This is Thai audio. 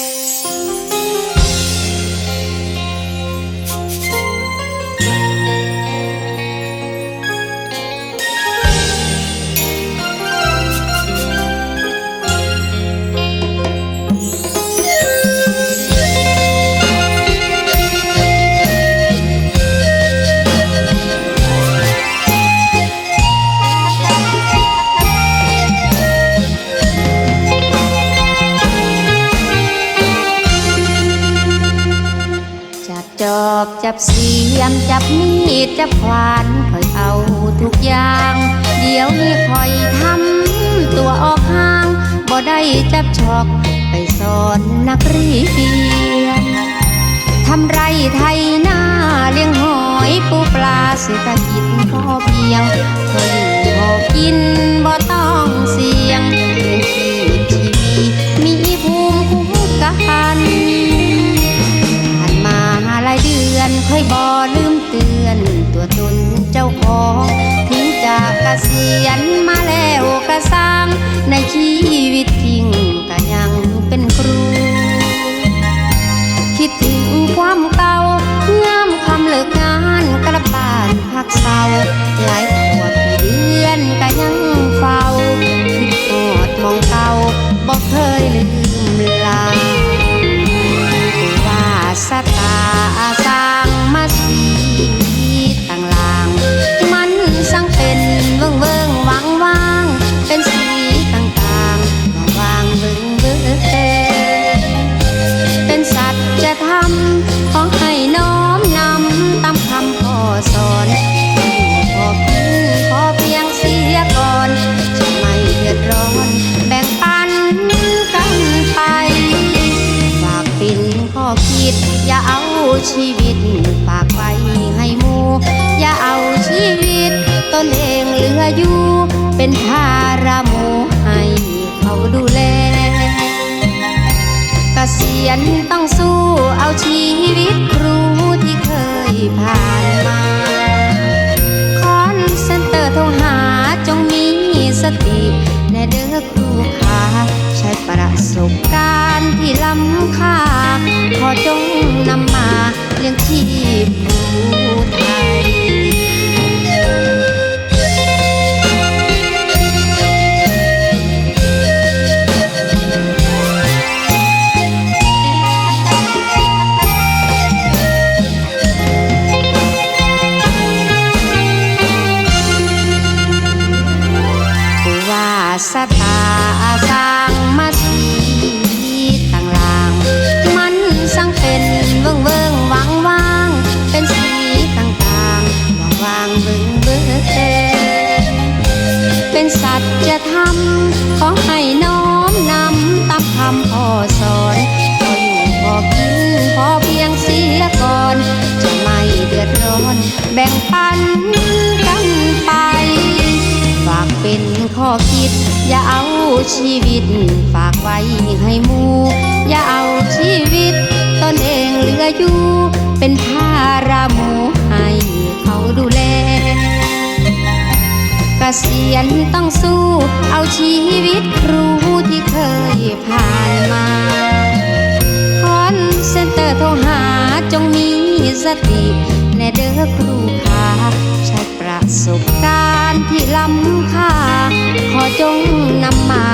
จั อบจับเสียมจับมีดจับขวานคอยเอาทุกอย่าง เดี๋ยวนี้คอยทำตัวออกห่างบ่ได้จับชอกไปสอนนักเรียนทำไรไทยหน้าเลี้ยงหอยปูปลาเศรษฐกิจพอเพียง เคยบ่ลืมเตือนตัวตนเจ้าของถึงจากเกษียณมาแล้วกระซังในชีวิตจริงก็ยังเป็นครู คิดถึงความเก่างามคำเลิกงานกลับบ้านพักเศร้าหลาย อยู่เป็นภาระหมูให้เขาดูแลเกษียณต้องสู้เอาชีวิตครูที่เคยผ่านมาคอนเซนเตอร์โทรหาจงมีสติแน่เด้อครูขาใช้ประสบการณ์ที่ล้ำค่าขอจงนำมา เวิงเวิงเป็นสัตว์จธรรมขอให้น้อมนำตามคำพ่อสอนพออยู่พอกินพอเพียงเสียก่อน จะไม่เดือดร้อนแบ่งปันกันไปฝากเป็นข้อคิด อย่าเอาชีวิต ฝากไว้ให้หมู อย่าเอาชีวิตตนเองเหลืออยู่ เษียณต้องสู้ เอาชีวิตครูที่เคยผ่านมาคอนเซนเตอร์โทรหาจงมีสติในเด้อครูขาใช้ประสบการณ์ที่ล้ำค่า ขอจงนำมา